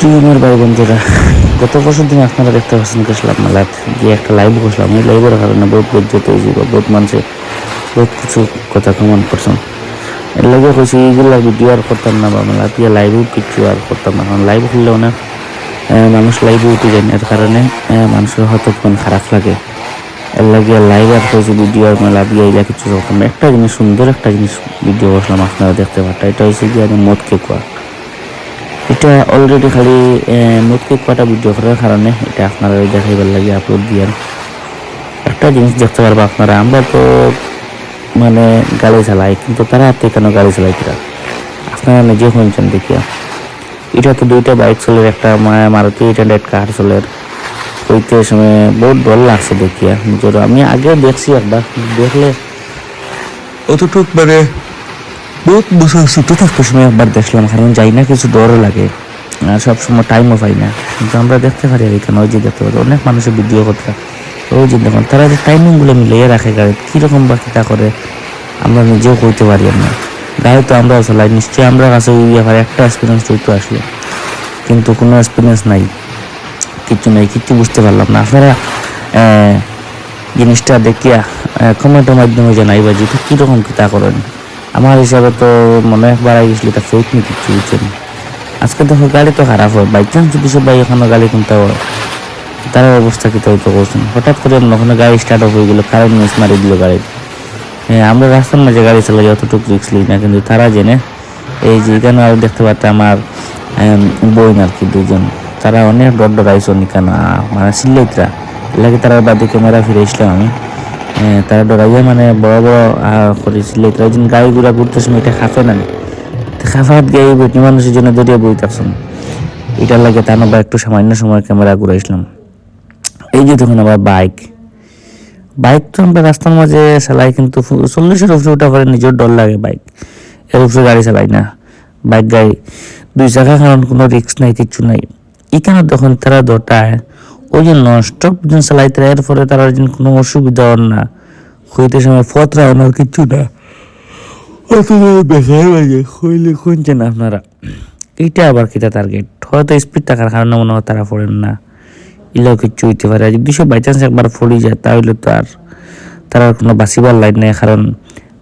টিউমের ভাই বন্ধুরা গত বছর দিন আপনারা দেখতে পাচ্ছেন গেছিলাম মেলাত গিয়ে একটা লাইভ বসলাম। এই লাইভের কারণে বহুত বজ্জত হয়েছিল বহুত মানুষে বহুত কিছু কথা কমান করছেন। এর লগে কইছি, এইগুলা ভিডিও আর করতাম না বা মেলাত গিয়ে লাইভও কিছু আর করতাম না। কারণ লাইভ খুললে অনেক মানুষ লাইভে উঠে যায় এর কারণে মানুষের হয়তো মন খারাপ লাগে। এর লাগে লাইভ আর কইছি ভিডিও আর মেলা দিয়ে এগুলা কিছু করতাম। একটা জিনিস সুন্দর একটা জিনিস ভিডিও বসলাম আপনারা দেখতে পারটা এটা হচ্ছে গিয়ে মদ কে কোয়া। এটা অলরেডি খালি মুখকে কটা ভিডিও করার কারণে এটা আপনারা দেখাইবার লাগে আপলোড দিয়ার একটা জিনিস দেখতে পারব আপনারা, আমরা তো মানে গাড়ি চালাই, কিন্তু তারা হাতে কেন গাড়ি চালাই কিরা? আপনারা নিজে শুনছেন দেখিয়া এটা তো দুইটা বাইক চলের একটা মা- মারুতি এইট হান্ড্রেড কার চলের। ওইতে সময় বহুত ডর লাগছে দেখিয়া আমি আগে দেখছি একবার, দেখলে অতটুক মানে বহুত বছর ছোট থাকতে সময় একবার দেখলাম কারণ যাই না, কিছু ডরও লাগে। সব সময় টাইমও পাই না। কিন্তু আমরা দেখতে পারি আর এখানে ওই যে দেখতে পারি অনেক মানুষের ভিডিও কথা। ওই যে দেখুন তারা যে টাইমিংগুলো মিলিয়ে রাখে গাড়ি কীরকম বা কীটা করে, আমরা নিজেও করতে পারি না। গাড়ি তো আমরাও চালাই, নিশ্চয়ই আমরা কাছে ওই ব্যাপারে একটা এক্সপিরিয়েন্স তো আসলো। কিন্তু কোনো এক্সপিরিয়েন্স নাই। কিছু নেই, কিছু বুঝতে পারলাম না। আপনারা জিনিসটা দেখিয়া কমেন্টের মাধ্যমে জানাইবা যে কীরকম কী তা করেন। আমার হিসাবে তো মনে হয় বাড়াই গেছিল ফেক নি কিছু বুঝছেন আজকে দেখো গাড়ি তো খারাপ হয় বাই চান্স যদি সব বাইক এখনও গাড়ি কিনতে হয় তার অবস্থা কী তো করছেন হঠাৎ করে ওখানে গাড়ি স্টার্ট অফ হয়ে গেলো কারেন্ট মিস মারি দিল গাড়ি হ্যাঁ আমরা রাস্তার মাঝে গাড়ি চালাই অতটুকু রিক্স লিই না কিন্তু তারা জেনে এই যে এখানে আর দেখতে পারতে আমার আম, বোন আর কি দুজন তারা অনেক ডর ডরাইছো কেন মানে সিল্লাইতরা লাগে তারা বাদে ক্যামেরা ফিরে আমি। তারা ডরাইয়া মানে বড় বড় আহ, করে সিল্লাইতরা গাড়ি ঘোড়া ঘুরতে সময় এটা খাফে না খাফাত গিয়ে বেটি মানুষের জন্য দরিয়া বই থাকছেন এটার লাগে তার বা একটু সামান্য সময় ক্যামেরা ঘুরাইছিলাম এই যে দেখুন আবার বাইক। বাইক তো আমরা রাস্তার মাঝে চালাই কিন্তু চল্লিশের উপরে ওটা করে নিজের ডর লাগে বাইক। এর উপরে গাড়ি চালাই না। বাইক গাড়ি। দুই চাকা কারণ কোনো রিস্ক নাই কিচ্ছু নাই। এখানে তখন তারা দটায় ওই যে নষ্ট যেন চালাই তারা এর ফলে তারা কোনো অসুবিধা না। হইতে সময় ফতরা ওনার কিচ্ছু না অত বেকার লাগে হইলে শুনছেন আপনারা। এইটা আবার কিটা টার্গেট হয়তো স্পিড থাকার কারণে মনে হয় তারা পড়েন না। ইলেও কিচ্ছু হইতে পারে। যদি সব বাই চান্স একবার ফলি যায়, তাহলে তো আর তারা কোনো বাঁচিবার লাইন নেই। কারণ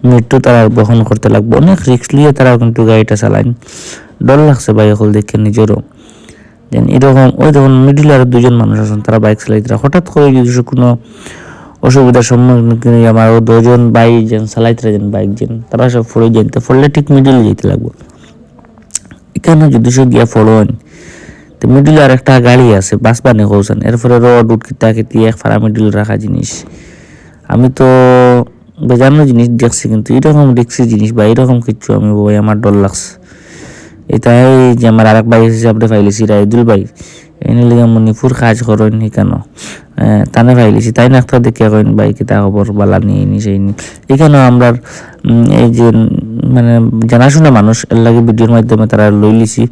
মৃত্যু তারা বহন করতে লাগবে। অনেক রিস্ক নিয়ে তারা কিন্তু গাড়িটা চালাইন ডর লাগছে বাইক হল দেখে নিজেরও। দেন এরকম, ওই দেখুন মিডিল আর দুজন মানুষ আছেন, তারা বাইক চালাইতে। হঠাৎ করে যদি কোনো অসুবিধার সম্মুখীন আমার দুজন বাই যেন চালাইতে যেন বাইক যেন, তারা সব ফলে যেতে ফলে ঠিক মিডিলে যেতে লাগবো। এখানে যদি সে গিয়া ফলোন তো মিডিলে আর একটা গাড়ি আছে, বাস বানে কৌছেন এরপরে রোড উটকিতা কেতি এক ফাড়া মিডিল রাখা জিনিস। আমি তো বেজানো জিনিস দেখছি, কিন্তু এরকম দেখছি জিনিস বা এরকম কিছু আমি ভাই আমার ডর লাগছে। এটাই যে আমার আরেক ভাই হিসাবে ফাইলেছি রাইদুল ভাই। এনে লিগে মণিপুর কাজ করেন কেন তানে ভাইলিছি তাই না একটা দেখে কইন ভাই কিতা খবর বালা নিয়ে নি, সেই নি। এখানেও আমরা এই যে মানে জানাশোনা মানুষ এর লাগে ভিডিওর মাধ্যমে তারা লই লিছি।